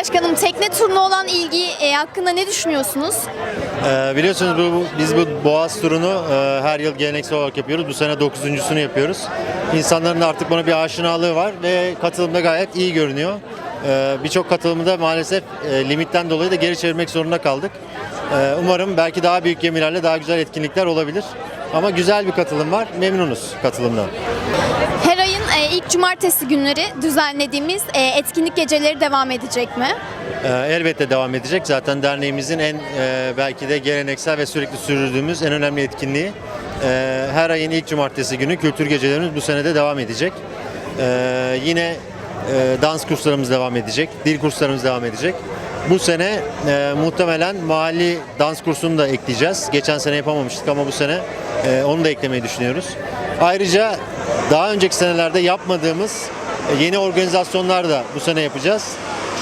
Başkanım tekne turuna olan ilgi e, hakkında ne düşünüyorsunuz? Ee, biliyorsunuz bu, biz bu Boğaz turunu e, her yıl geleneksel olarak yapıyoruz. Bu sene dokuzuncusunu yapıyoruz. İnsanların artık buna bir aşinalığı var ve katılım da gayet iyi görünüyor. Ee, Birçok katılımı da maalesef e, limitten dolayı da geri çevirmek zorunda kaldık. Ee, umarım belki daha büyük gemilerle daha güzel etkinlikler olabilir. Ama güzel bir katılım var. Memnunuz katılımdan. Her ayın e, ilk cumartesi günleri düzenlediğimiz e, etkinlik geceleri devam edecek mi? Ee, Elbette devam edecek. Zaten derneğimizin en e, belki de geleneksel ve sürekli sürdürdüğümüz en önemli etkinliği. Ee, Her ayın ilk cumartesi günü kültür gecelerimiz bu sene de devam edecek. Ee, Yine e, dans kurslarımız devam edecek, dil kurslarımız devam edecek. Bu sene e, muhtemelen mahalli dans kursunu da ekleyeceğiz. Geçen sene yapamamıştık ama bu sene e, onu da eklemeyi düşünüyoruz. Ayrıca daha önceki senelerde yapmadığımız e, yeni organizasyonlar da bu sene yapacağız.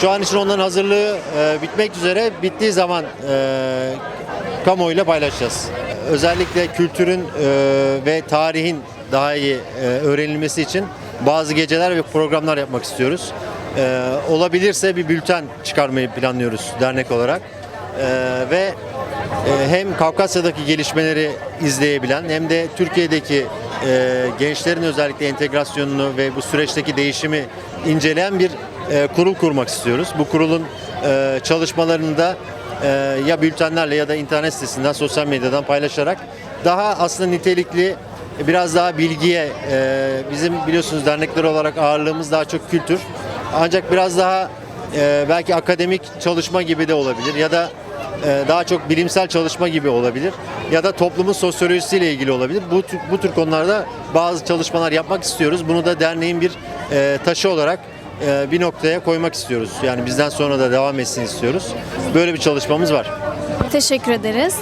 Şu an için onların hazırlığı e, bitmek üzere. Bittiği zaman e, kamuoyuyla paylaşacağız. Özellikle kültürün e, ve tarihin daha iyi e, öğrenilmesi için bazı geceler ve programlar yapmak istiyoruz. E, olabilirse bir bülten çıkarmayı planlıyoruz dernek olarak. E, ve e, hem Kafkasya'daki gelişmeleri izleyebilen hem de Türkiye'deki e, gençlerin özellikle entegrasyonunu ve bu süreçteki değişimi inceleyen bir e, kurul kurmak istiyoruz. Bu kurulun e, çalışmalarını da e, ya bültenlerle ya da internet sitesinden, sosyal medyadan paylaşarak daha aslında nitelikli, biraz daha bilgiye, e, bizim biliyorsunuz dernekler olarak ağırlığımız daha çok kültür. Ancak biraz daha e, belki akademik çalışma gibi de olabilir ya da daha çok bilimsel çalışma gibi olabilir ya da toplumun sosyolojisiyle ilgili olabilir. Bu bu tür konularda bazı çalışmalar yapmak istiyoruz. Bunu da derneğin bir e, taşı olarak e, bir noktaya koymak istiyoruz. Yani bizden sonra da devam etsin istiyoruz. Böyle bir çalışmamız var. Teşekkür ederiz.